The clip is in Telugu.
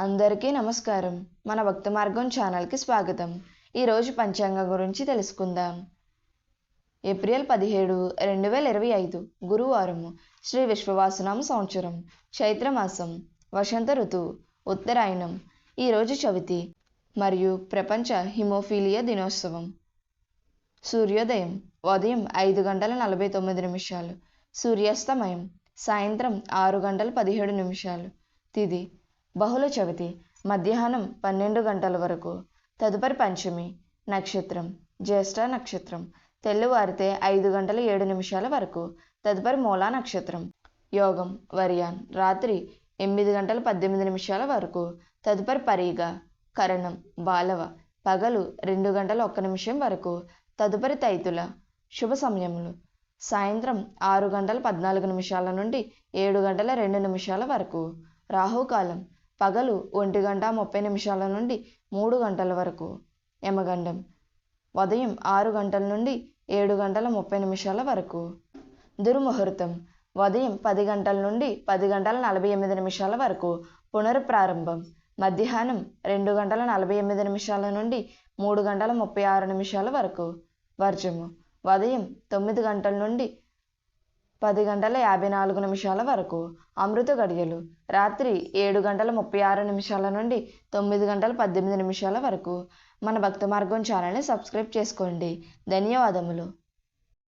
అందరికీ నమస్కారం. మన భక్త మార్గం ఛానల్కి స్వాగతం. ఈరోజు పంచాంగం గురించి తెలుసుకుందాం. ఏప్రిల్ పదిహేడు రెండు వేల ఇరవై ఐదు గురువారము శ్రీ విశ్వవాసనామ సంవత్సరం చైత్రమాసం వసంత ఋతువు ఉత్తరాయణం ఈరోజు చవితి మరియు ప్రపంచ హిమోఫీలియా దినోత్సవం. సూర్యోదయం ఉదయం ఐదు గంటల నలభై తొమ్మిది నిమిషాలు. సూర్యాస్తమయం సాయంత్రం ఆరు గంటల పదిహేడు నిమిషాలు. తిది బహుళ చవితి మధ్యాహ్నం పన్నెండు గంటల వరకు. తదుపరి పంచమి నక్షత్రం జ్యేష్ఠ నక్షత్రం. తెల్లవారితే ఐదు గంటల ఏడు నిమిషాల వరకు. తదుపరి మూలా నక్షత్రం. యోగం వర్యాన్ రాత్రి ఎనిమిది గంటల పద్దెనిమిది నిమిషాల వరకు. తదుపరి పరీగ కరణం బాలవ పగలు రెండు గంటల ఒక్క నిమిషం వరకు. తదుపరి తైతుల శుభ సమయములు. సాయంత్రం ఆరు గంటల పద్నాలుగు నిమిషాల నుండి ఏడు గంటల రెండు నిమిషాల వరకు. రాహుకాలం పగలు ఒంటి గంట ముప్పై నిమిషాల నుండి మూడు గంటల వరకు. యమగండం. ఉదయం ఆరు గంటల నుండి ఏడు గంటల ముప్పై నిమిషాల వరకు. దుర్ముహూర్తం. ఉదయం పది గంటల నుండి పది గంటల నలభై ఎనిమిది నిమిషాల వరకు. పునరుప్రారంభం మధ్యాహ్నం రెండు గంటల నలభై ఎనిమిది నిమిషాల నుండి మూడు గంటల ముప్పై ఆరు నిమిషాల వరకు. వర్జము. ఉదయం తొమ్మిది గంటల నుండి పది గంటల యాభై నాలుగు నిమిషాల వరకు. అమృత గడియలు. రాత్రి ఏడు గంటల ముప్పై ఆరు నిమిషాల నుండి తొమ్మిది గంటల పద్దెనిమిది నిమిషాల వరకు. మన భక్త మార్గం ఛానల్ని సబ్స్క్రైబ్ చేసుకోండి. ధన్యవాదములు.